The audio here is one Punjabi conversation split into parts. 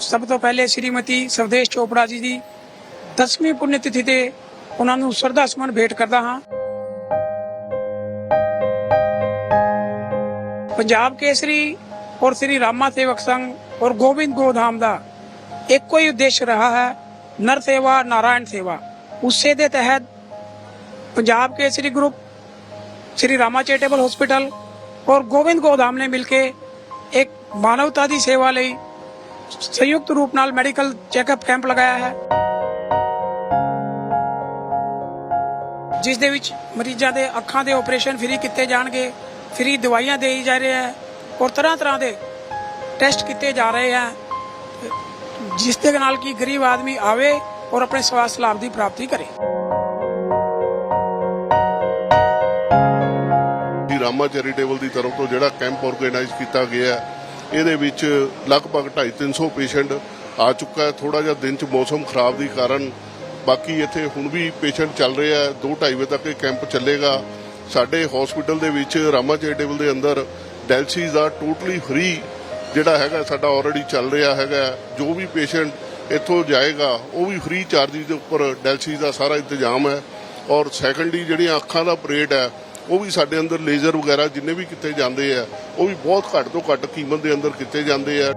ਸਭ ਤੋਂ ਪਹਿਲੇ ਸ਼੍ਰੀਮਤੀ ਸਵਦੇਸ਼ ਚੋਪੜਾ ਜੀ ਦੀ 10ਵੀਂ ਪੁੰਨ ਤਿਥੀ ਤੇ ਉਹਨਾਂ ਨੂੰ ਸਰਦਾ ਸਮਨ ਭੇਟ ਕਰਦਾ ਹਾਂ। ਪੰਜਾਬ ਕੇਸਰੀ ਔਰ ਸ੍ਰੀ ਰਾਮਾ ਸੇਵਕ ਸੰਘ ਔਰ ਗੋਬਿੰਦ ਗੋਧਾਮ ਦਾ ਇੱਕੋ ਹੀ ਉਦੇਸ਼ ਰਹਾ ਹੈ, ਨਰ ਸੇਵਾ, ਨਾਰਾਇਣ ਸੇਵਾ। ਉਸੇ ਦੇ ਤਹਿਤ Punjab Kesari group, Shri Rama charitable hospital ਔਰ ਗੋਬਿੰਦ ਗੋਧਾਮ ਨੇ ਮਿਲ ਕੇ ਇੱਕ ਮਾਨਵਤਾ ਦੀ ਸੇਵਾ ਲਈ ਸੰਯੁਕਤ ਰੂਪ ਨਾਲ ਮੈਡੀਕਲ ਚੈੱਕਅਪ ਕੈਂਪ ਲਗਾਇਆ ਹੈ ਜਿਸ ਦੇ ਵਿੱਚ ਮਰੀਜ਼ਾਂ ਦੇ ਅੱਖਾਂ ਦੇ ਆਪਰੇਸ਼ਨ ਫ੍ਰੀ ਕੀਤੇ ਜਾਣਗੇ ਫ੍ਰੀ ਦਵਾਈਆਂ ਦੇਈ ਜਾ ਰਹੇ ਹੈ ਔਰ ਤਰ੍ਹਾਂ ਤਰ੍ਹਾਂ ਦੇ ਟੈਸਟ ਕੀਤੇ ਜਾ ਰਹੇ ਹੈ ਜਿਸ ਦੇ ਨਾਲ ਕਿ ਗਰੀਬ ਆਦਮੀ ਆਵੇ ਔਰ ਆਪਣੇ ਸਵਾਸਥ ਲਾਭ ਦੀ ਪ੍ਰਾਪਤੀ ਕਰੇ ਦੀ ਰਾਮਾ ਚੈਰੀਟੇਬਲ ਦੀ ਤਰਫ ਤੋਂ ਜਿਹੜਾ ਕੈਂਪ ਆਰਗੇਨਾਈਜ਼ ਕੀਤਾ ਗਿਆ ਹੈ, ਇਹਦੇ ਵਿੱਚ ਲਗਭਗ 250-300 ਪੇਸ਼ੈਂਟ ਆ ਚੁੱਕਾ ਹੈ। ਥੋੜਾ ਜਿਹਾ ਦਿਨ ਚ ਮੌਸਮ ਖਰਾਬ ਦੀ ਕਾਰਨ ਬਾਕੀ ਇੱਥੇ ਹੁਣ ਵੀ ਪੇਸ਼ੈਂਟ ਚੱਲ ਰਿਹਾ ਆ 2:30 ਵਜੇ ਤੱਕ ਇਹ ਕੈਂਪ ਚੱਲੇਗਾ। ਸਾਡੇ ਹਸਪੀਟਲ ਦੇ ਵਿੱਚ ਰਾਮਾ ਚੈਰੀਟੇਬਲ ਦੇ ਅੰਦਰ ਡੈਲਸੀਜ਼ ਦਾ ਟੋਟਲੀ ਫ੍ਰੀ ਜਿਹੜਾ ਹੈਗਾ ਸਾਡਾ ਆਲਰੇਡੀ ਚੱਲ ਰਿਹਾ ਹੈਗਾ ਜੋ ਵੀ ਪੇਸ਼ੈਂਟ ਇੱਥੋਂ ਜਾਏਗਾ, ਉਹ ਵੀ ਫ੍ਰੀ ਚਾਰਜਿਸ ਦੇ ਉੱਪਰ ਡੈਲਸੀਜ਼ ਦਾ ਸਾਰਾ ਇੰਤਜ਼ਾਮ ਹੈ। ਔਰ ਸੈਕੰਡਰੀ ਜਿਹੜੀਆਂ ਅੱਖਾਂ ਦਾ ਆਪਰੇਟ ਹੈ ਉਹ ਵੀ ਸਾਡੇ ਅੰਦਰ ਲੇਜ਼ਰ ਵਗੈਰਾ ਜਿੰਨੇ ਵੀ ਕੀਤੇ ਜਾਂਦੇ ਆ, ਉਹ ਵੀ ਬਹੁਤ ਘੱਟ ਤੋਂ ਘੱਟ ਕੀਮਤ ਦੇ ਅੰਦਰ ਕੀਤੇ ਜਾਂਦੇ ਆ।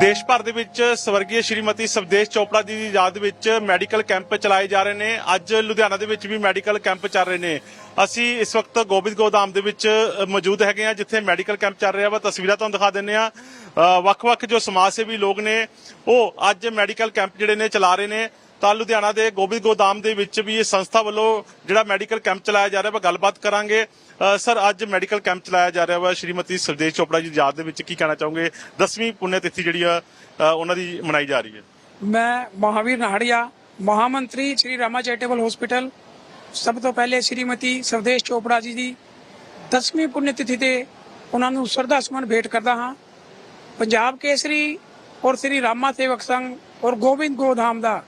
ਦੇਸ਼ ਭਰ ਦੇ ਵਿੱਚ ਸਵਰਗੀ ਸ਼੍ਰੀਮਤੀ ਸਵਦੇਸ਼ ਚੋਪੜਾ ਜੀ ਦੀ ਯਾਦ ਵਿੱਚ ਮੈਡੀਕਲ ਕੈਂਪ ਚਲਾਏ ਜਾ ਰਹੇ ਨੇ। ਅੱਜ ਲੁਧਿਆਣਾ ਦੇ ਵਿੱਚ ਵੀ ਮੈਡੀਕਲ ਕੈਂਪ ਚੱਲ ਰਹੇ ਨੇ। ਅਸੀਂ ਇਸ ਵਕਤ ਗੋਬਿੰਦ ਗੋਦਾਮ ਦੇ ਵਿੱਚ ਮੌਜੂਦ ਹੈਗੇ ਆ ਜਿੱਥੇ ਮੈਡੀਕਲ ਕੈਂਪ ਚੱਲ ਰਿਹਾ ਵਾ। ਤਸਵੀਰਾਂ ਤੁਹਾਨੂੰ ਦਿਖਾ ਦਿੰਨੇ ਆ ਵੱਖ-ਵੱਖ ਜੋ ਸਮਾਜ ਸੇਵੀ ਲੋਕ ਨੇ, ਉਹ ਅੱਜ ਮੈਡੀਕਲ ਕੈਂਪ ਜਿਹੜੇ ਨੇ ਚਲਾ ਰਹੇ ਨੇ। ਤਾਂ ਲੁਧਿਆਣਾ ਦੇ ਗੋਬਿੰਦ ਗੋਦਾਮ ਦੇ ਵਿੱਚ ਵੀ ਇਹ ਸੰਸਥਾ ਵੱਲੋਂ ਜਿਹੜਾ ਮੈਡੀਕਲ ਕੈਂਪ ਚਲਾਇਆ ਜਾ ਰਿਹਾ ਵਾ, ਗੱਲਬਾਤ ਕਰਾਂਗੇ। ਸਰ, ਅੱਜ ਮੈਡੀਕਲ ਕੈਂਪ ਚਲਾਇਆ ਜਾ ਰਿਹਾ ਵਾ। ਸ਼੍ਰੀਮਤੀ ਸਰਦੇਸ਼ ਚੋਪੜਾ ਜੀ ਦੀ ਯਾਦ ਦੇ ਵਿੱਚ ਕੀ ਕਹਿਣਾ ਚਾਹੋਗੇ? 10ਵੀਂ ਪੁੰਨਿਆ ਤਿਥੀ ਜਿਹੜੀ ਆ ਉਹਨਾਂ ਦੀ ਮਨਾਈ ਜਾ ਰਹੀ ਹੈ। ਮੈਂ ਮਹਾਵੀਰ ਨਾਹੜੀਆ ਮਹਾਮੰਤਰੀ ਸ੍ਰੀ ਰਾਮਾ ਚੈਰੀਟੇਬਲ ਹਸਪੀਟਲ, ਸਭ ਤੋਂ ਪਹਿਲੇ ਸ਼੍ਰੀਮਤੀ ਸਰਦੇਸ਼ ਚੋਪੜਾ ਜੀ ਦੀ 10ਵੀਂ ਪੁੰਨ ਤਿਥੀ ਤੇ ਉਹਨਾਂ ਨੂੰ ਸ਼ਰਧਾ ਸੁਮਨ ਭੇਟ ਕਰਦਾ ਹਾਂ। ਪੰਜਾਬ ਕੇਸਰੀ ਔਰ ਸ੍ਰੀ ਰਾਮਾ ਸੇਵਕ ਸੰਘ ਔਰ ਗੋਬਿੰਦ ਗੋਧਾਮ ਦਾ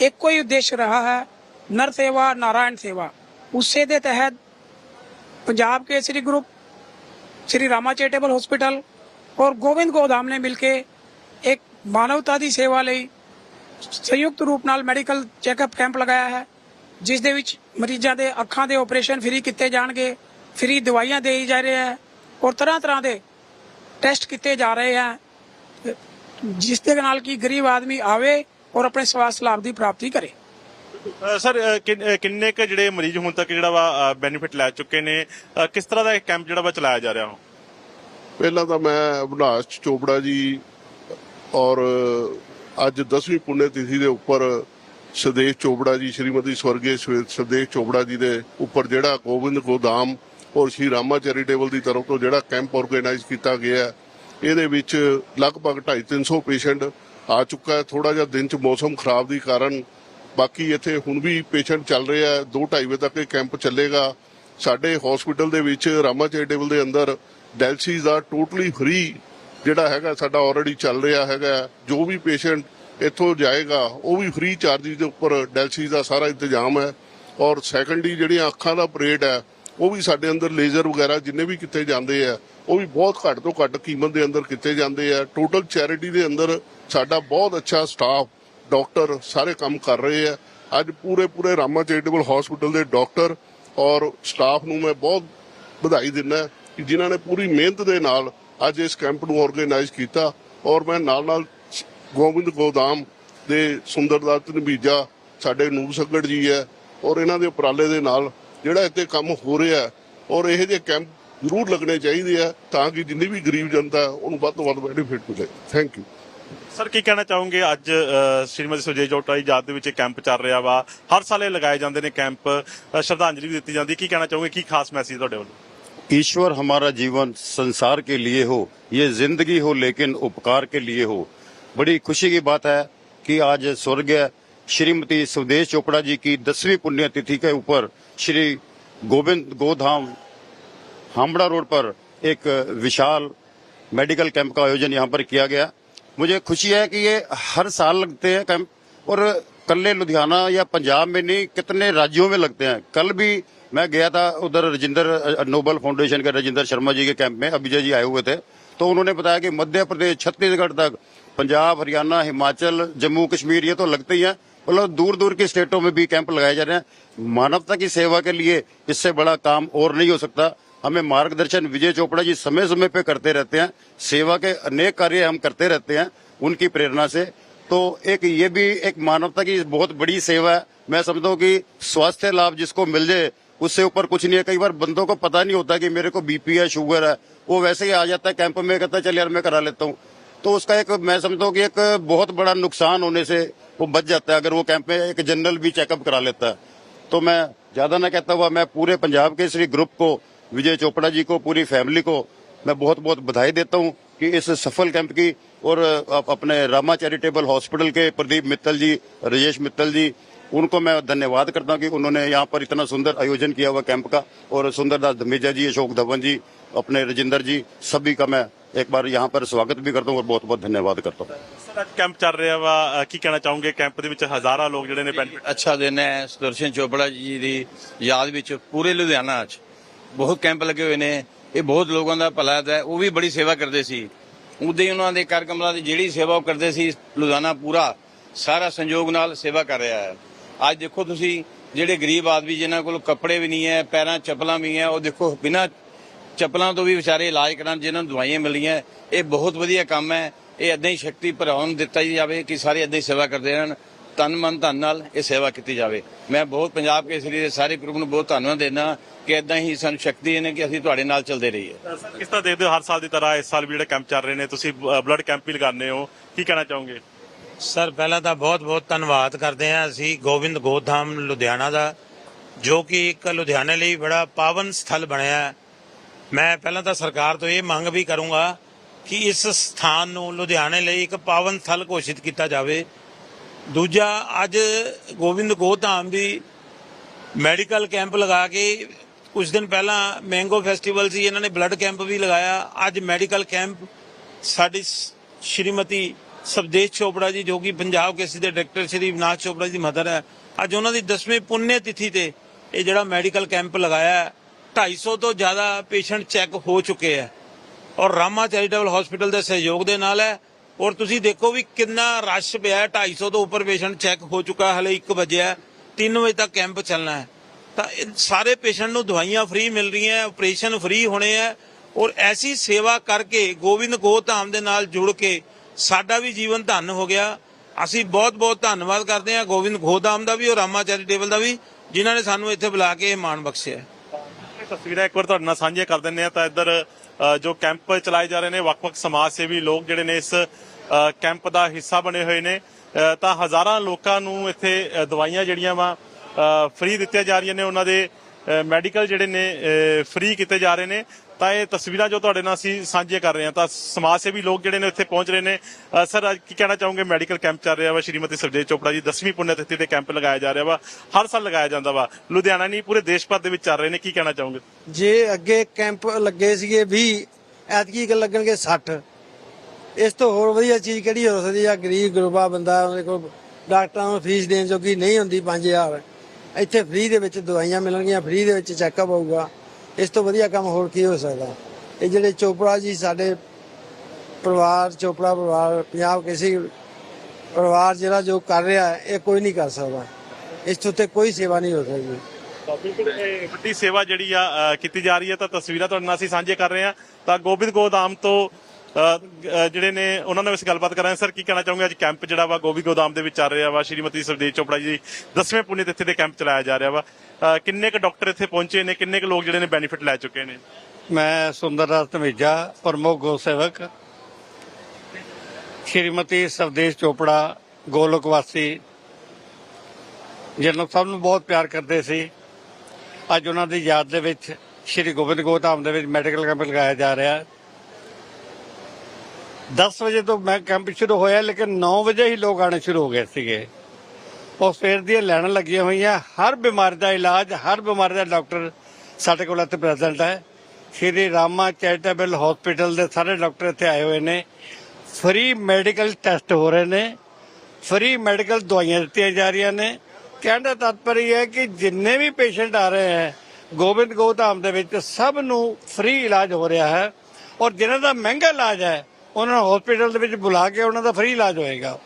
ਇੱਕੋ ਹੀ ਉਦੇਸ਼ ਰਹਾ ਹੈ ਨਰ ਸੇਵਾ ਨਾਰਾਇਣ ਸੇਵਾ ਉਸੇ ਦੇ ਤਹਿਤ Punjab Kesari group Shri Rama charitable hospital और गोविंद गोधाम ने मिलके एक ਮਾਨਵਤਾ ਦੀ ਸੇਵਾ ਲਈ ਸੰਯੁਕਤ ਰੂਪ ਨਾਲ ਮੈਡੀਕਲ ਚੈੱਕਅਪ ਕੈਂਪ ਲਗਾਇਆ ਹੈ ਜਿਸ ਦੇ ਵਿੱਚ ਮਰੀਜ਼ਾਂ ਦੇ ਅੱਖਾਂ ਦੇ ਆਪਰੇਸ਼ਨ ਫ੍ਰੀ ਕੀਤੇ ਜਾਣਗੇ ਫ੍ਰੀ ਦਵਾਈਆਂ ਦੇਈ ਜਾ ਰਹੇ ਹੈ ਔਰ ਤਰ੍ਹਾਂ ਤਰ੍ਹਾਂ ਦੇ ਟੈਸਟ ਕੀਤੇ ਜਾ ਰਹੇ ਹੈ ਜਿਸ ਦੇ ਨਾਲ ਕਿ ਗਰੀਬ ਆਦਮੀ ਆਵੇ ਔਰ ਆਪਣੇ ਸਵਾਸਥ ਲਾਭ ਦੀ ਪ੍ਰਾਪਤੀ ਕਰੇ। ਸਰ ਕਿੰਨ- ਕ ਜਿਹੜੇ ਮਰੀਜ਼ ਹੁਣ ਤੱਕ ਜਿਹੜਾ ਵਾ ਬੈਨੀਫਿਟ ਲੈ ਚੁੱਕੇ ਨੇ? ਕਿਸ ਤਰ੍ਹਾਂ ਦਾ ਇਹ ਕੈਂਪ ਜਿਹੜਾ ਵਾ ਚਲਾਇਆ ਜਾ ਰਿਹਾ ਹੁਣ? ਪਹਿਲਾਂ ਤਾਂ ਮੈਂ ਅਵਿਨਾਸ਼ ਚੋਪੜਾ ਜੀ ਔਰ ਅੱਜ 10ਵੀਂ ਪੁੰਨਿਆ ਤਿਥੀ ਦੇ ਉੱਪਰ ਸਦੇਸ਼ ਚੋਪੜਾ ਜੀ ਸ਼੍ਰੀਮਤੀ ਸਵਰਗੀ ਸਦੇਸ਼ ਚੋਪੜਾ ਜੀ ਦੇ ਉੱਪਰ ਜਿਹੜਾ ਗੋਬਿੰਦ ਗੋਦਾਮ ਔਰ ਸ਼੍ਰੀ ਰਾਮਾ ਚੈਰੀਟੇਬਲ ਦੀ ਤਰਫ ਤੋਂ ਜਿਹੜਾ ਕੈਂਪ ਆਰਗੇਨਾਈਜ਼ ਕੀਤਾ ਗਿਆ ਹੈ, ਇਹਦੇ ਵਿੱਚ ਲਗਭਗ 250-300 ਪੇਸ਼ੈਂਟ ਆ ਚੁੱਕਾ ਹੈ। ਥੋੜਾ ਜਿਹਾ ਦਿਨ ਚ ਮੌਸਮ ਖਰਾਬ ਦੀ ਕਾਰਨ ਬਾਕੀ ਇੱਥੇ ਹੁਣ ਵੀ ਪੇਸ਼ੈਂਟ ਚੱਲ ਰਿਹਾ ਹੈ 2:30 ਵਜੇ ਤੱਕ ਇਹ ਕੈਂਪ ਚੱਲੇਗਾ। ਸਾਡੇ ਹਸਪੀਟਲ ਦੇ ਵਿੱਚ ਰਾਮਾ ਚੈਰੀਟੇਬਲ ਦੇ ਅੰਦਰ ਡੈਲਸੀਜ਼ ਦਾ ਟੋਟਲੀ ਫ੍ਰੀ ਜਿਹੜਾ ਹੈਗਾ ਸਾਡਾ ਆਲਰੇਡੀ ਚੱਲ ਰਿਹਾ ਹੈਗਾ। ਜੋ ਵੀ ਪੇਸ਼ੈਂਟ ਇੱਥੋਂ ਜਾਏਗਾ, ਉਹ ਵੀ ਫ੍ਰੀ ਚਾਰਜਿਸ ਦੇ ਉੱਪਰ ਡੈਲਸੀਜ਼ ਦਾ ਸਾਰਾ ਇੰਤਜ਼ਾਮ ਹੈ। ਔਰ ਸੈਕੰਡਰੀ ਜਿਹੜੀਆਂ ਅੱਖਾਂ ਦਾ ਆਪਰੇਟ ਹੈ, ਉਹ ਵੀ ਸਾਡੇ ਅੰਦਰ ਲੇਜ਼ਰ ਵਗੈਰਾ ਜਿੰਨੇ ਵੀ ਕੀਤੇ ਜਾਂਦੇ ਆ ਉਹ ਵੀ ਬਹੁਤ ਘੱਟ ਤੋਂ ਘੱਟ ਕੀਮਤ ਦੇ ਅੰਦਰ ਕੀਤੇ ਜਾਂਦੇ ਆ। ਟੋਟਲ ਚੈਰਿਟੀ ਦੇ ਅੰਦਰ ਸਾਡਾ ਬਹੁਤ ਅੱਛਾ ਸਟਾਫ ਡਾਕਟਰ ਸਾਰੇ ਕੰਮ ਕਰ ਰਹੇ ਆ। ਅੱਜ ਪੂਰੇ ਪੂਰੇ ਰਾਮਾ ਚੈਰੀਟੇਬਲ ਹਸਪੀਟਲ ਦੇ ਡਾਕਟਰ ਔਰ ਸਟਾਫ ਨੂੰ ਮੈਂ ਬਹੁਤ ਵਧਾਈ ਦਿੰਦਾ ਕਿ ਜਿਨ੍ਹਾਂ ਨੇ ਪੂਰੀ ਮਿਹਨਤ ਦੇ ਨਾਲ ਅੱਜ ਇਸ ਕੈਂਪ ਨੂੰ ਆਰਗੇਨਾਈਜ਼ ਕੀਤਾ ਔਰ ਮੈਂ ਨਾਲ ਨਾਲ ਗੋਬਿੰਦ ਗੋਦਾਮ ਦੇ ਸੁੰਦਰਦਾਸ ਨਬੀਜਾ ਸਾਡੇ ਨੂਰ ਸੰਗੜ ਜੀ ਹੈ ਔਰ ਇਹਨਾਂ ਦੇ ਉਪਰਾਲੇ ਦੇ ਨਾਲ ਜਿਹੜਾ ਇੱਥੇ ਕੰਮ ਹੋ ਰਿਹਾ ਔਰ ਇਹ ਜਿਹੇ ਕੈਂਪ ਜ਼ਰੂਰ ਲੱਗਣੇ ਚਾਹੀਦੇ ਆ ਤਾਂ ਕਿ ਜਿੰਨੀ ਵੀ ਗਰੀਬ ਜਨਤਾ ਹੈ ਉਹਨੂੰ ਵੱਧ ਤੋਂ ਵੱਧ ਬੈਨੀਫਿਟ ਮਿਲੇ ਥੈਂਕ ਯੂ ਸਰ ਕੀ ਕਹਿਣਾ ਚਾਹੋਗੇ ਅੱਜ ਅ, ਸ਼੍ਰੀਮਤੀ ਸੁਜੇ ਜੋਟਾ ਦੀ ਯਾਦ ਦੇ ਵਿੱਚ ਇਹ ਕੈਂਪ ਚੱਲ ਰਿਹਾ ਵਾ ਹਰ ਸਾਲ ਇਹ ਲਗਾਏ ਜਾਂਦੇ ਨੇ ਕੈਂਪ ਅ, ਸ਼ਰਧਾਂਜਲੀ ਵੀ ਦਿੱਤੀ ਜਾਂਦੀ ਕੀ ਕਹਿਣਾ ਚਾਹੋਗੇ ਕੀ ਖਾਸ ਮੈਸੇਜ ਤੁਹਾਡੇ ਵੱਲੋਂ ईश्वर हमारा जीवन संसार के लिए हो ये जिंदगी हो लेकिन उपकार के लिए हो बड़ी खुशी की बात है कि आज स्वर्गीय श्रीमती सुदेश चोपड़ा जी की दसवीं पुण्यतिथि के ऊपर श्री गोविंद गोधाम हामड़ा रोड पर एक विशाल मेडिकल कैंप का आयोजन यहाँ पर किया गया। मुझे खुशी है कि ये हर साल लगते हैं कैंप, और कल लुधियाना या पंजाब में नहीं, कितने राज्यों में लगते हैं। कल भी मैं गया था उधर राजेंद्र, नोबल फाउंडेशन के राजेंद्र शर्मा जी के कैंप में, अभिजय जी आए हुए थे। तो उन्होंने बताया कि मध्य प्रदेश, छत्तीसगढ़ तक, पंजाब, हरियाणा, हिमाचल, जम्मू, कश्मीर, ये तो लगते ही हैं। मतलब दूर दूर की स्टेटों में भी कैंप लगाए जा रहे हैं। मानवता की सेवा के लिए इससे बड़ा काम और नहीं हो सकता। हमें मार्गदर्शन विजय चोपड़ा जी समय समय पे करते रहते हैं, सेवा के अनेक कार्य हम करते रहते हैं, उनकी प्रेरणा से। तो एक ये भी एक मानवता की बहुत बड़ी सेवा है। मैं समझता हूँ कि स्वास्थ्य लाभ जिसको मिल जाए, उससे ऊपर कुछ नहीं है। कई बार बंदों को पता नहीं होता कि मेरे को बीपी है शुगर है। वो वैसे ही आ जाता है कैंप में, कहता है, चल यार, मैं करा लेता हूँ। तो उसका एक, मैं समझता हूँ कि एक बहुत बड़ा नुकसान होने से वो बच जाता है, अगर वो कैंप में एक जनरल भी चेकअप करा लेता है। तो मैं ज़्यादा ना कहता हुआ, मैं पूरे पंजाब के श्री ग्रुप को विजय चोपड़ा जी को पूरी फैमिली को मैं बहुत बहुत बधाई देता हूँ कि इस सफल कैंप की और अप- अपने रामा चैरिटेबल हॉस्पिटल के प्रदीप मित्तल जी राजेश मित्तल जी उनको मैं धन्यवाद करता हूँ कि उन्होंने यहाँ पर इतना सुंदर आयोजन किया हुआ कैंप का और सुंदरदास धमीजा जी अशोक धवन जी अपने राजेंद्र जी सभी का मैं एक बार यहाँ पर स्वागत भी करता हूँ और बहुत बहुत धन्यवाद करता हूँ ਸਰ ਅੱਜ ਕੈਂਪ ਚੱਲ ਰਿਹਾ ਵਾ ਅ, ਕੀ ਕਹਿਣਾ ਚਾਹੋਗੇ ਕੈਂਪ ਦੇ ਵਿੱਚ ਹਜ਼ਾਰਾਂ ਲੋਕ ਜਿਹੜੇ ਨੇ ਬੈਨੀਫਿਟ ਅੱਛਾ ਦਿਨ ਹੈ ਸੁਦਰਸ਼ਨ ਚੋਪੜਾ ਜੀ ਦੀ ਯਾਦ ਵਿੱਚ ਪੂਰੇ ਲੁਧਿਆਣਾ 'ਚ ਬਹੁਤ ਕੈਂਪ ਲੱਗੇ ਹੋਏ ਨੇ। ਇਹ ਬਹੁਤ ਲੋਕਾਂ ਦਾ ਭਲਾ ਹੈ। ਉਹ ਵੀ ਬੜੀ ਸੇਵਾ ਕਰਦੇ ਸੀ। ਉਦੇ ਹੀ ਉਹਨਾਂ ਦੇ ਕਰ ਕਮਲਾਂ ਦੀ ਜਿਹੜੀ ਸੇਵਾ ਉਹ ਕਰਦੇ ਸੀ, ਲੁਧਿਆਣਾ ਪੂਰਾ ਸਾਰਾ ਸੰਯੋਗ ਨਾਲ ਸੇਵਾ ਕਰ ਰਿਹਾ ਹੈ। ਅੱਜ ਦੇਖੋ ਤੁਸੀਂ, ਜਿਹੜੇ ਗਰੀਬ ਆਦਮੀ ਜਿਨ੍ਹਾਂ ਕੋਲ ਕੱਪੜੇ ਵੀ ਨਹੀਂ ਹੈ, ਪੈਰਾਂ ਚੱਪਲਾਂ ਵੀ ਹੈ, ਉਹ ਦੇਖੋ ਬਿਨਾਂ ਚੱਪਲਾਂ ਤੋਂ ਵੀ ਵਿਚਾਰੇ ਇਲਾਜ ਕਰਾਂ ਜਿਨ੍ਹਾਂ ਨੂੰ ਦਵਾਈਆਂ ਮਿਲੀਆਂ ਇਹ ਬਹੁਤ ਵਧੀਆ ਕੰਮ ਹੈ। ਇਹ ਏਦਾਂ ਹੀ ਸ਼ਕਤੀ ਭਰਾਉਣ ਦਿੱਤਾ ਜਾਵੇ ਕਿ ਸਾਰੇ ਏਦਾਂ ਹੀ ਸੇਵਾ ਕਰਦੇ ਰਹਿਣ। ਤਨ ਮਨ ਧਨ ਨਾਲ ਇਹ ਸੇਵਾ ਕੀਤੀ ਜਾਵੇ। ਮੈਂ ਬਹੁਤ ਪੰਜਾਬ ਕੇਸਰੀ ਦੇ ਸਾਰੇ ਗਰੁੱਪ ਨੂੰ ਬਹੁਤ ਧੰਨਵਾਦ ਦੇਣਾ ਕਿ ਏਦਾਂ ਹੀ ਸਾਨੂੰ ਸ਼ਕਤੀ ਦੇਣ ਕਿ ਅਸੀਂ ਤੁਹਾਡੇ ਨਾਲ ਚੱਲਦੇ ਰਹੀਏ। ਸਰ ਕਿਸ ਤਰ੍ਹਾਂ ਦੇਖਦੇ ਹੋ ਹਰ ਸਾਲ ਦੀ ਤਰ੍ਹਾਂ ਇਸ ਸਾਲ ਵੀ ਜਿਹੜੇ ਕੈਂਪ ਚੱਲ ਰਹੇ ਨੇ? ਤੁਸੀਂ ਬਲੱਡ ਕੈਂਪ ਵੀ ਲਗਾਉਂਦੇ ਹੋ। ਕੀ ਕਹਿਣਾ ਚਾਹੋਗੇ? ਸਰ ਪਹਿਲਾਂ ਤਾਂ ਬਹੁਤ-ਬਹੁਤ ਧੰਨਵਾਦ ਕਰਦੇ ਹਾਂ ਅਸੀਂ ਗੋਬਿੰਦ ਗੋਧਾਮ ਲੁਧਿਆਣਾ ਦਾ ਜੋ ਕਿ ਇੱਕ ਲੁਧਿਆਣੇ ਲਈ ਬੜਾ ਪਾਵਨ ਸਥਲ ਬਣਿਆ ਹੈ। ਮੈਂ ਪਹਿਲਾਂ ਤਾਂ ਸਰਕਾਰ ਤੋਂ ਇਹ ਮੰਗ ਵੀ ਕਰੂੰਗਾ ਕਿ ਇਸ ਸਥਾਨ ਨੂੰ ਲੁਧਿਆਣੇ ਲਈ ਇੱਕ ਪਾਵਨ ਸਥਲ ਘੋਸ਼ਿਤ ਕੀਤਾ ਜਾਵੇ। ਦੂਜਾ, ਅੱਜ ਗੋਬਿੰਦ ਗੋਧਾਮ ਦੀ ਮੈਡੀਕਲ ਕੈਂਪ ਲਗਾ ਕੇ ਕੁਝ ਦਿਨ ਪਹਿਲਾਂ ਮੈਂਗੋ ਫੈਸਟੀਵਲ ਸੀ, ਇਹਨਾਂ ਨੇ ਬਲੱਡ ਕੈਂਪ ਵੀ ਲਗਾਇਆ। ਅੱਜ ਮੈਡੀਕਲ ਕੈਂਪ ਸਾਡੀ ਸ਼੍ਰੀਮਤੀ ਸਬਦੇਸ਼ ਚੋਪੜਾ ਜੀ, ਜੋ ਕਿ ਪੰਜਾਬ ਕੇਸੀ ਦੇ ਡਾਇਰੈਕਟਰ ਸ਼੍ਰੀ ਵਿਨਾਸ਼ ਚੋਪੜਾ ਜੀ ਦੀ ਮਦਰ ਹੈ, ਅੱਜ ਉਹਨਾਂ ਦੀ 10ਵੀਂ ਪੁੰਨਿਆ ਤਿਥੀ ਤੇ ਇਹ ਜਿਹੜਾ ਮੈਡੀਕਲ ਕੈਂਪ ਲਗਾਇਆ ਹੈ 250 ਤੋਂ ਜ਼ਿਆਦਾ ਪੇਸ਼ੈਂਟ ਚੈੱਕ ਹੋ ਚੁੱਕੇ ਹੈ। ਔਰ ਰਾਮਾ ਚੈਰੀਟੇਬਲ ਹਸਪੀਟਲ ਦੇ ਸਹਿਯੋਗ ਦੇ ਨਾਲ ਹੈ ਔਰ ਤੁਸੀਂ ਦੇਖੋ ਵੀ ਕਿੰਨਾ ਰਸ਼ ਪਿਆ 250 ਤੋਂ ਉੱਪਰ ਪੇਸ਼ੈਂਟ ਚੈੱਕ ਹੋ ਚੁੱਕਾ ਹਲੇ 1 ਵਜੇ ਹੈ। 3 ਵਜੇ ਤੱਕ ਕੈਂਪ ਚੱਲਣਾ ਹੈ। ਤਾਂ ਸਾਰੇ ਪੇਸ਼ੈਂਟ ਨੂੰ ਦਵਾਈਆਂ ਫ੍ਰੀ ਮਿਲ ਰਹੀਆਂ ਆਪਰੇਸ਼ਨ ਫ੍ਰੀ ਹੋਣੇ ਹੈ। ਔਰ ਐਸੀ ਸੇਵਾ ਕਰਕੇ ਗੋਬਿੰਦ ਗੋਧਾਮ ਦੇ ਨਾਲ ਜੁੜ ਕੇ ਸਾਡਾ ਵੀ ਜੀਵਨ ਧਨ ਹੋ ਗਿਆ। ਅਸੀਂ ਬਹੁਤ ਬਹੁਤ ਧੰਨਵਾਦ ਕਰਦੇ ਹਾਂ ਗੋਬਿੰਦ ਗੋਧਾਮ ਦਾ ਵੀ ਔਰ ਰਾਮਾ ਚੈਰੀਟੇਬਲ ਦਾ ਵੀ, ਜਿਨ੍ਹਾਂ ਨੇ ਸਾਨੂੰ ਇੱਥੇ ਬੁਲਾ ਕੇ ਇਹ ਮਾਣ ਬਖਸ਼ਿਆ ਤਸਵੀਰਾਂ ਇੱਕ ਵਾਰ ਤੁਹਾਡੇ ਨਾਲ ਸਾਂਝੀਆਂ ਕਰ ਦਿੰਦੇ ਆ ਤਾਂ ਇੱਧਰ ਜੋ ਕੈਂਪ ਚਲਾਏ ਜਾ ਰਹੇ ਨੇ, ਵੱਖ-ਵੱਖ ਸਮਾਜ ਸੇਵੀ ਲੋਕ ਜਿਹੜੇ ਨੇ ਇਸ ਕੈਂਪ ਦਾ ਹਿੱਸਾ ਬਣੇ ਹੋਏ ਨੇ। ਤਾਂ ਹਜ਼ਾਰਾਂ ਲੋਕਾਂ ਨੂੰ ਇੱਥੇ ਦਵਾਈਆਂ ਜਿਹੜੀਆਂ ਵਾ ਫ੍ਰੀ ਦਿੱਤੀਆਂ ਜਾ ਰਹੀਆਂ ਨੇ। ਉਹਨਾਂ ਦੇ ਮੈਡੀਕਲ ਜਿਹੜੇ ਨੇ ਫ੍ਰੀ ਕੀਤੇ ਜਾ ਰਹੇ ਨੇ। ਤਾਂ ਇਹ ਤਸਵੀਰਾਂ ਜੋ ਤੁਹਾਡੇ ਨਾਲ ਅਸੀਂ ਸਾਂਝੇ ਕਰ ਰਹੇ ਹਾਂ, ਤਾਂ ਸਮਾਜ ਸੇਵੀ ਲੋਕ ਜਿਹੜੇ ਨੇ ਇੱਥੇ ਪਹੁੰਚ ਰਹੇ ਨੇ। ਸਰ, ਅੱਜ ਕੀ ਕਹਿਣਾ ਚਾਹੋਗੇ? ਮੈਡੀਕਲ ਕੈਂਪ ਚੱਲ ਰਿਹਾ ਵਾ, ਸ਼੍ਰੀਮਤੀ ਸਰਜੀਤ ਚੋਪੜਾ ਜੀ 10ਵੀਂ ਪੁੰਨਿਆ ਤਿਥੀ ਤੇ ਕੈਂਪ ਲਗਾਇਆ ਜਾ ਰਿਹਾ ਵਾ, ਹਰ ਸਾਲ ਲਗਾਇਆ ਜਾਂਦਾ ਵਾ। ਲੁਧਿਆਣਾ ਨਹੀਂ, ਪੂਰੇ ਦੇਸ਼ ਭਰ ਦੇ ਵਿੱਚ ਚੱਲ ਰਹੇ ਨੇ, ਕੀ ਕਹਿਣਾ ਚਾਹੋਗੇ? ਜੇ ਅੱਗੇ ਕੈਂਪ ਲੱਗੇ ਸੀਗੇ 20 ਐਤਕੀ ਲੱਗਣਗੇ 60 ਇਸ ਤੋਂ ਹੋਰ ਵਧੀਆ ਚੀਜ਼ ਕਿਹੜੀ ਹੋ ਸਕਦੀ ਆ? ਗਰੀਬ ਗੁਰਬਾ ਬੰਦਾ, ਉਹਦੇ ਕੋਲ ਡਾਕਟਰਾਂ ਨੂੰ ਫੀਸ ਦੇਣ ਜੋਗੀ ਨਹੀਂ ਹੁੰਦੀ 5000 ਇੱਥੇ ਫ੍ਰੀ ਦੇ ਵਿੱਚ ਦਵਾਈਆਂ ਮਿਲਣਗੀਆਂ, ਫ੍ਰੀ ਦੇ ਵਿੱਚ ਚੈੱਕਅਪ ਹੋਊਗਾ। ਇਸ ਤੋਂ ਵਧੀਆ ਕੰਮ ਹੋਰ ਕੀ ਹੋ ਸਕਦਾ? ਇਹ ਜਿਹੜੇ ਚੋਪੜਾ ਜੀ ਸਾਡੇ ਪਰਿਵਾਰ ਚੋਪੜਾ ਪਰਿਵਾਰ ਪੰਜਾਬ ਕਿਸੇ ਪਰਿਵਾਰ ਜਿਹੜਾ ਜੋ ਕਰ ਰਿਹਾ ਹੈ ਇਹ ਕੋਈ ਨਹੀਂ ਕਰ ਸਕਦਾ। ਇਸ ਤੋਂ ਉੱਤੇ ਕੋਈ ਸੇਵਾ ਨਹੀਂ ਹੋ ਸਕਦੀ। ਬਿਲਕੁਲ ਇਹ ਵੱਡੀ ਸੇਵਾ ਜਿਹੜੀ ਆ ਅ, ਕੀਤੀ ਜਾ ਰਹੀ ਹੈ ਤਾਂ ਤਸਵੀਰਾਂ ਤੁਹਾਡੇ ਨਾਲ ਅਸੀਂ ਸਾਂਝੇ ਕਰ ਰਹੇ ਹਾਂ। ਤਾਂ ਗੋਬਿੰਦ ਗੋਦਾਮ ਤੋਂ ਜਿਹੜੇ ਨੇ ਉਹਨਾਂ ਨਾਲ ਅਸੀਂ ਗੱਲਬਾਤ ਕਰਾਂਗੇ। ਸਰ, ਕੀ ਕਹਿਣਾ ਚਾਹੋਗੇ? ਅੱਜ ਕੈਂਪ ਜਿਹੜਾ ਵਾ ਗੋਬਿੰਦ ਗੋਦਾਮ ਦੇ ਵਿੱਚ ਚੱਲ ਰਿਹਾ ਵਾ। ਸ਼੍ਰੀਮਤੀ ਸਰਦੇਵ ਚੋਪੜਾ ਜੀ 10ਵੇਂ ਪੁੰਨੇ ਤਿੱਥੇ ਦੇ ਕੈਂਪ ਚਲਾਇਆ ਜਾ ਰਿਹਾ ਵਾ। ਕਿੰਨੇ ਕੁ ਡਾਕਟਰ ਇੱਥੇ ਪਹੁੰਚੇ ਨੇ? ਕਿੰਨੇ ਕੁ ਲੋਕ ਜਿਹੜੇ ਨੇ ਬੈਨੀਫਿਟ ਲੈ ਚੁੱਕੇ ਨੇ? ਮੈਂ ਸੁੰਦਰਦਾਸ ਧਮੇਜਾ ਪ੍ਰਮੁੱਖ ਗੋ ਸੇਵਕ ਸ਼੍ਰੀਮਤੀ ਸਵਦੇਸ਼ ਚੋਪੜਾ, ਗੋਲਕ ਵਾਸੀ, ਜਿਹਨੂੰ ਸਭ ਨੂੰ ਬਹੁਤ ਪਿਆਰ ਕਰਦੇ ਸੀ। ਅੱਜ ਉਹਨਾਂ ਦੀ ਯਾਦ ਦੇ ਵਿੱਚ ਸ਼੍ਰੀ ਗੋਬਿੰਦ ਗੋਧਾਮ ਦੇ ਵਿੱਚ ਮੈਡੀਕਲ ਕੈਂਪ ਲਗਾਇਆ ਜਾ ਰਿਹਾ। ਹੈ 10 ਵਜੇ ਤੋਂ ਮੈਂ ਕੈਂਪ ਸ਼ੁਰੂ ਹੋਇਆ, ਲੇਕਿਨ 9 ਵਜੇ ਹੀ ਲੋਕ ਆਣੇ ਸ਼ੁਰੂ ਹੋ ਗਏ ਸੀਗੇ। ਉਹ ਸਵੇਰ ਦੀਆਂ ਲੈਣਾਂ ਲੱਗੀਆਂ ਹੋਈਆਂ, ਹਰ ਬਿਮਾਰੀ ਦਾ ਇਲਾਜ, ਹਰ ਬਿਮਾਰੀ ਦਾ ਡਾਕਟਰ ਸਾਡੇ ਕੋਲ ਇੱਥੇ ਪ੍ਰੈਜ਼ੈਂਟ ਹੈ। ਸ਼੍ਰੀ ਰਾਮਾ ਚੈਰੀਟੇਬਲ ਹਸਪੀਟਲ ਦੇ ਸਾਰੇ ਡਾਕਟਰ ਇੱਥੇ ਆਏ ਹੋਏ ਨੇ। ਫ੍ਰੀ ਮੈਡੀਕਲ ਟੈਸਟ ਹੋ ਰਹੇ ਨੇ। ਫ੍ਰੀ ਮੈਡੀਕਲ ਦਵਾਈਆਂ ਦਿੱਤੀਆਂ ਜਾ ਰਹੀਆਂ ਨੇ। ਕਹਿਣ ਦਾ ਤਾਤਪਰ ਇਹ ਹੈ ਕਿ ਜਿੰਨੇ ਵੀ ਪੇਸ਼ੈਂਟ ਆ ਰਹੇ ਹੈ, ਗੋਬਿੰਦ ਗੋਧਾਮ ਦੇ ਵਿੱਚ ਸਭ ਨੂੰ ਫ੍ਰੀ ਇਲਾਜ ਹੋ ਰਿਹਾ ਹੈ। ਔਰ ਜਿਨ੍ਹਾਂ ਦਾ ਮਹਿੰਗਾ ਇਲਾਜ ਹੈ ਉਹਨਾਂ ਨੂੰ ਹਸਪੀਟਲ ਦੇ ਵਿੱਚ ਬੁਲਾ ਕੇ ਉਹਨਾਂ ਦਾ ਫ੍ਰੀ ਇਲਾਜ ਹੋਏਗਾ।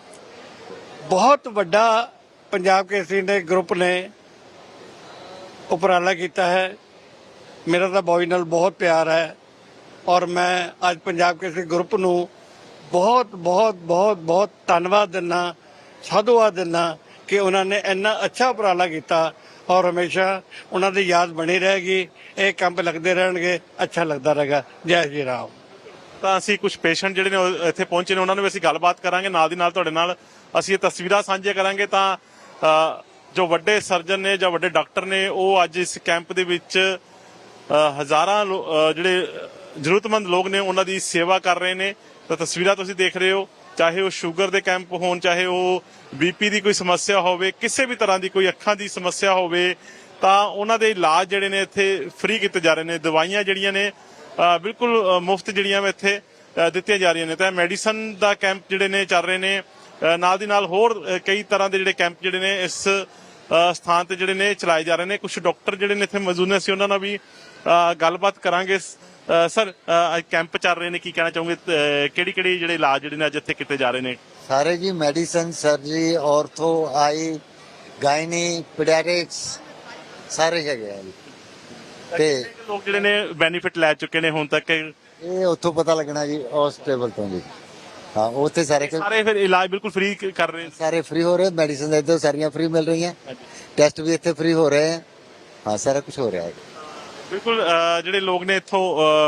ਬਹੁਤ ਵੱਡਾ ਪੰਜਾਬ ਕੇਸਰੀ ਦੇ ਗਰੁੱਪ ਨੇ ਉਪਰਾਲਾ ਕੀਤਾ ਹੈ। ਮੇਰਾ ਤਾਂ ਬੌਈ ਨਾਲ ਬਹੁਤ ਪਿਆਰ ਹੈ ਔਰ ਮੈਂ ਅੱਜ ਪੰਜਾਬ ਕੇਸਰੀ ਗਰੁੱਪ ਨੂੰ ਬਹੁਤ ਬਹੁਤ ਬਹੁਤ ਬਹੁਤ ਧੰਨਵਾਦ ਦਿੰਦਾ, ਸਾਧੂਵਾਦ ਦਿੰਦਾ ਕਿ ਉਹਨਾਂ ਨੇ ਇੰਨਾ ਅੱਛਾ ਉਪਰਾਲਾ ਕੀਤਾ ਔਰ ਹਮੇਸ਼ਾ ਉਹਨਾਂ ਦੀ ਯਾਦ ਬਣੀ ਰਹੇਗੀ। ਇਹ ਕੈਂਪ ਲੱਗਦੇ ਰਹਿਣਗੇ, ਅੱਛਾ ਲੱਗਦਾ ਰਹੇਗਾ। ਜੈ ਸ਼੍ਰੀ ਰਾਮ। ਤਾਂ ਅਸੀਂ ਕੁਝ ਪੇਸ਼ੈਂਟ ਜਿਹੜੇ ਨੇ ਉਹ ਇੱਥੇ ਪਹੁੰਚੇ ਨੇ ਉਹਨਾਂ ਨੂੰ ਵੀ ਅਸੀਂ ਗੱਲਬਾਤ ਕਰਾਂਗੇ ਨਾਲ ਦੀ ਨਾਲ ਤੁਹਾਡੇ ਨਾਲ ਅਸੀਂ ਇਹ ਤਸਵੀਰਾਂ ਸਾਂਝੀਆਂ ਕਰਾਂਗੇ। ਤਾਂ ਅ, ਜੋ ਵੱਡੇ ਸਰਜਨ ਨੇ ਜਾਂ ਵੱਡੇ ਡਾਕਟਰ ਨੇ ਉਹ ਅੱਜ ਇਸ ਕੈਂਪ ਦੇ ਵਿੱਚ ਅ, ਹਜ਼ਾਰਾਂ ਲੋ- ਅ, ਜਿਹੜੇ ਜ਼ਰੂਰਤਮੰਦ ਲੋਕ ਨੇ ਉਹਨਾਂ ਦੀ ਸੇਵਾ ਕਰ ਰਹੇ ਨੇ। ਤਾਂ ਤਸਵੀਰਾਂ ਤੁਸੀਂ ਦੇਖ ਰਹੇ ਹੋ ਚਾਹੇ ਉਹ ਸ਼ੂਗਰ ਦੇ ਕੈਂਪ ਹੋਣ ਚਾਹੇ ਉਹ ਬੀਪੀ ਦੀ ਕੋਈ ਸਮੱਸਿਆ ਹੋਵੇ ਕਿਸੇ ਵੀ ਤਰ੍ਹਾਂ ਦੀ ਕੋਈ ਅੱਖਾਂ ਦੀ ਸਮੱਸਿਆ ਹੋਵੇ ਤਾਂ ਉਹਨਾਂ ਦੇ ਇਲਾਜ ਜਿਹੜੇ ਨੇ ਇੱਥੇ ਫ੍ਰੀ ਕੀਤੇ ਜਾ ਰਹੇ ਨੇ। ਦਵਾਈਆਂ ਜਿਹੜੀਆਂ ਨੇ ਬਿਲਕੁਲ ਮੁਫਤ ਜਿਹੜੀਆਂ ਵਾ ਇੱਥੇ ਦਿੱਤੀਆਂ ਜਾ ਰਹੀਆਂ ਨੇ। ਤਾਂ ਮੈਡੀਸਨ ਦਾ ਕੈਂਪ ਜਿਹੜੇ ਨੇ ਚੱਲ ਰਹੇ ਨੇ ਨਾਲ ਦੀ ਨਾਲ ਹੋਰ ਕਈ ਤਰ੍ਹਾਂ ਦੇ ਜਿਹੜੇ ਕੈਂਪ ਜਿਹੜੇ ਨੇ ਇਸ ਸਥਾਨ ਤੇ ਜਿਹੜੇ ਨੇ ਚਲਾਏ ਜਾ ਰਹੇ ਨੇ। ਕੁਝ ਡਾਕਟਰ ਜਿਹੜੇ ਨੇ ਇੱਥੇ ਮੌਜੂਦ ਨੇ ਅਸੀਂ ਉਹਨਾਂ ਨਾਲ ਵੀ ਗੱਲਬਾਤ ਕਰਾਂਗੇ। ਅ, ਸਰ ਕੈਂਪ ਚੱਲ ਰਹੇ ਨੇ ਕੀ ਕਹਿਣਾ ਚਾਹੋਗੇ? ਕਿਹੜੀ ਕਿਹੜੀ ਜਿਹੜੇ ਇਲਾਜ ਜਿਹੜੇ ਨੇ ਅੱਜ ਇੱਥੇ ਕੀਤੇ ਜਾ ਰਹੇ ਨੇ? ਸਾਰੇ ਜੀ medicine surgery ortho eye gynae paediatrics ਸਾਰੇ ਹੈਗੇ ਆ ਤੇ ਲੋਕ ਜਿਹੜੇ ਨੇ ਬੈਨੀਫਿਟ ਲੈ ਚੁੱਕੇ ਨੇ ਹੁਣ ਤੱਕ ਇਹ ਉੱਥੋਂ ਪਤਾ ਲੱਗਣਾ ਜੀ ਹਸਪੀਟਲ ਤੋਂ ਜੀ ਹਾਂ ਉੱਥੇ ਸਾਰੇ ਕੇ- ਸਾਰੇ ਫਿਰ ਇਲਾਜ ਬਿਲਕੁਲ ਫ੍ਰੀ ਕਰ ਰਹੇ ਨੇ ਸਾਰੇ ਫ੍ਰੀ ਹੋ ਰਹੇ ਮੈਡੀਸਨ ਇੱਧਰ ਸਾਰੀਆਂ ਫ੍ਰੀ ਮਿਲ ਰਹੀਆਂ ਟੈਸਟ ਵੀ ਇੱਥੇ ਫ੍ਰੀ ਹੋ ਰਹੇ ਹੈ ਹਾਂ ਸਾਰਾ ਕੁਝ ਹੋ ਰਿਹਾ ਹੈ बिल्कुल अ, ਜਿਹੜੇ ਲੋਕ ਨੇ ਇੱਥੋਂ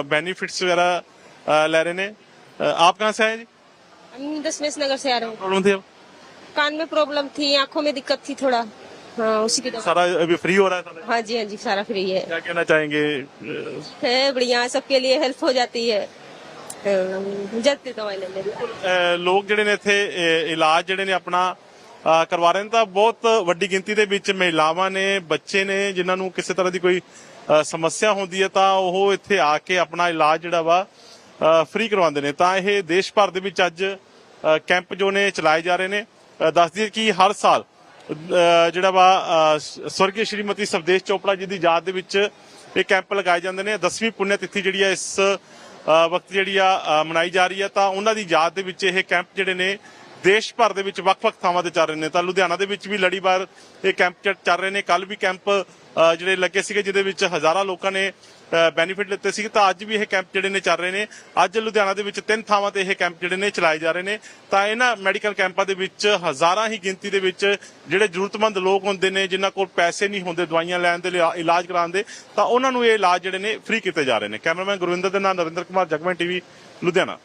ਬੈਨੀਫਿਟਸ ਵਗੈਰਾ ਅ, ਲੈ ਰਹੇ ਨੇ अ, आप कहाँ से आए जी हम दसवें नगर से आ रहे हूँ प्रॉब्लम थी अब कान में प्रॉब्लम थी आंखों में दिक्कत थी थोड़ा हाँ उसी की दवा सारा अभी फ्री हो रहा है सारा हाँ जी हाँ जी सारा फ्री है क्या कहना चाहेंगे अ, है बढ़िया सबके लिए हेल्प हो जाती है अ, जल्दी दवाई ले लेते ਅ, ਲੋਕ ਜਿਹੜੇ ਨੇ ਇੱਥੇ ਅ, ਇਲਾਜ ਜਿਹੜੇ ਨੇ ਆਪਣਾ ਅ, ਕਰਵਾ ਰਹੇ ਨੇ ਤਾਂ ਬਹੁਤ ਵੱਡੀ ਗਿਣਤੀ ਦੇ ਵਿੱਚ ਮਹਿਲਾਵਾਂ ਨੇ ਬੱਚੇ ਨੇ ਜਿਨ੍ਹਾਂ ਨੂੰ ਕਿਸੇ ਤਰ੍ਹਾਂ ਦੀ ਕੋਈ ਅ, ਸਮੱਸਿਆ ਹੁੰਦੀ ਹੈ ਤਾਂ ਉਹ ਇੱਥੇ ਆ ਕੇ ਆਪਣਾ ਇਲਾਜ ਜਿਹੜਾ ਵਾ ਫ੍ਰੀ ਕਰਵਾਉਂਦੇ ਨੇ ਤਾਂ ਇਹ ਦੇਸ਼ ਭਰ ਦੇ ਵਿੱਚ ਅੱਜ ਅ, ਕੈਂਪ ਜੋ ਨੇ ਚਲਾਏ ਜਾ ਰਹੇ ਨੇ ਅ, ਦੱਸ ਦਈਏ ਕਿ ਹਰ ਸਾਲ ਅ, ਜਿਹੜਾ ਵਾ ਸਵਰਗੀ ਸ਼੍ਰੀਮਤੀ ਸਵਦੇਸ਼ ਚੋਪੜਾ ਜੀ ਦੀ ਯਾਦ ਦੇ ਵਿੱਚ ਇਹ ਕੈਂਪ ਲਗਾਏ ਜਾਂਦੇ ਨੇ। 10ਵੀਂ ਪੁੰਨਿਆ ਤਿਥੀ ਜਿਹੜੀ ਆ, ਇਸ ਵਕਤ ਜਿਹੜੀ ਆ ਮਨਾਈ ਜਾ ਰਹੀ ਹੈ ਤਾਂ ਉਹਨਾਂ ਦੀ ਯਾਦ ਦੇ ਵਿੱਚ ਇਹ ਕੈਂਪ ਜਿਹੜੇ ਨੇ, ਦੇਸ਼ ਭਰ ਦੇ ਵਿੱਚ ਵੱਖ-ਵੱਖ ਥਾਵਾਂ ਤੇ ਚੱਲ ਰਹੇ ਨੇ। ਤਾਂ ਲੁਧਿਆਣਾ ਦੇ ਵਿੱਚ ਵੀ ਲੜੀਵਾਰ ਇਹ ਕੈਂਪ ਚ- ਚੱਲ ਰਹੇ ਨੇ। ਕੱਲ ਵੀ ਕੈਂਪ ਜਿਹੜੇ ਲੱਗੇ ਸੀਗੇ, ਜਿਹਦੇ ਵਿੱਚ ਹਜ਼ਾਰਾਂ ਲੋਕਾਂ ਨੇ ਬੈਨੀਫਿਟ ਲਿੱਤੇ ਸੀ ਤਾਂ ਅੱਜ ਵੀ ਇਹ ਕੈਂਪ ਜਿਹੜੇ ਨੇ ਚੱਲ ਰਹੇ ਨੇ। ਅੱਜ ਲੁਧਿਆਣਾ ਦੇ ਵਿੱਚ ਤਿੰਨ ਥਾਵਾਂ ਤੇ ਇਹ ਕੈਂਪ ਜਿਹੜੇ ਨੇ ਚਲਾਏ ਜਾ ਰਹੇ ਨੇ। ਤਾਂ ਇਹਨਾਂ ਮੈਡੀਕਲ ਕੈਂਪਾਂ ਦੇ ਵਿੱਚ ਹਜ਼ਾਰਾਂ ਹੀ ਗਿਣਤੀ ਦੇ ਵਿੱਚ ਜਿਹੜੇ ਜ਼ਰੂਰਤਮੰਦ ਲੋਕ ਹੁੰਦੇ ਨੇ, ਜਿਨ੍ਹਾਂ ਕੋਲ ਪੈਸੇ ਨਹੀਂ ਹੁੰਦੇ ਦਵਾਈਆਂ ਲੈਣ ਦੇ ਲਈ ਇਲਾਜ ਕਰਾਉਣ ਦੇ, ਤਾਂ ਉਹਨਾਂ ਨੂੰ ਇਹ ਇਲਾਜ ਜਿਹੜੇ ਨੇ ਫ੍ਰੀ ਕੀਤੇ ਜਾ ਰਹੇ ਨੇ। ਕੈਮਰਾਮੈਨ ਗੁਰਵਿੰਦਰ ਦੇ ਨਾਲ ਨਰਿੰਦਰ ਕੁਮਾਰ, ਜਗਮਨ ਟੀਵੀ, ਲੁਧਿਆਣਾ।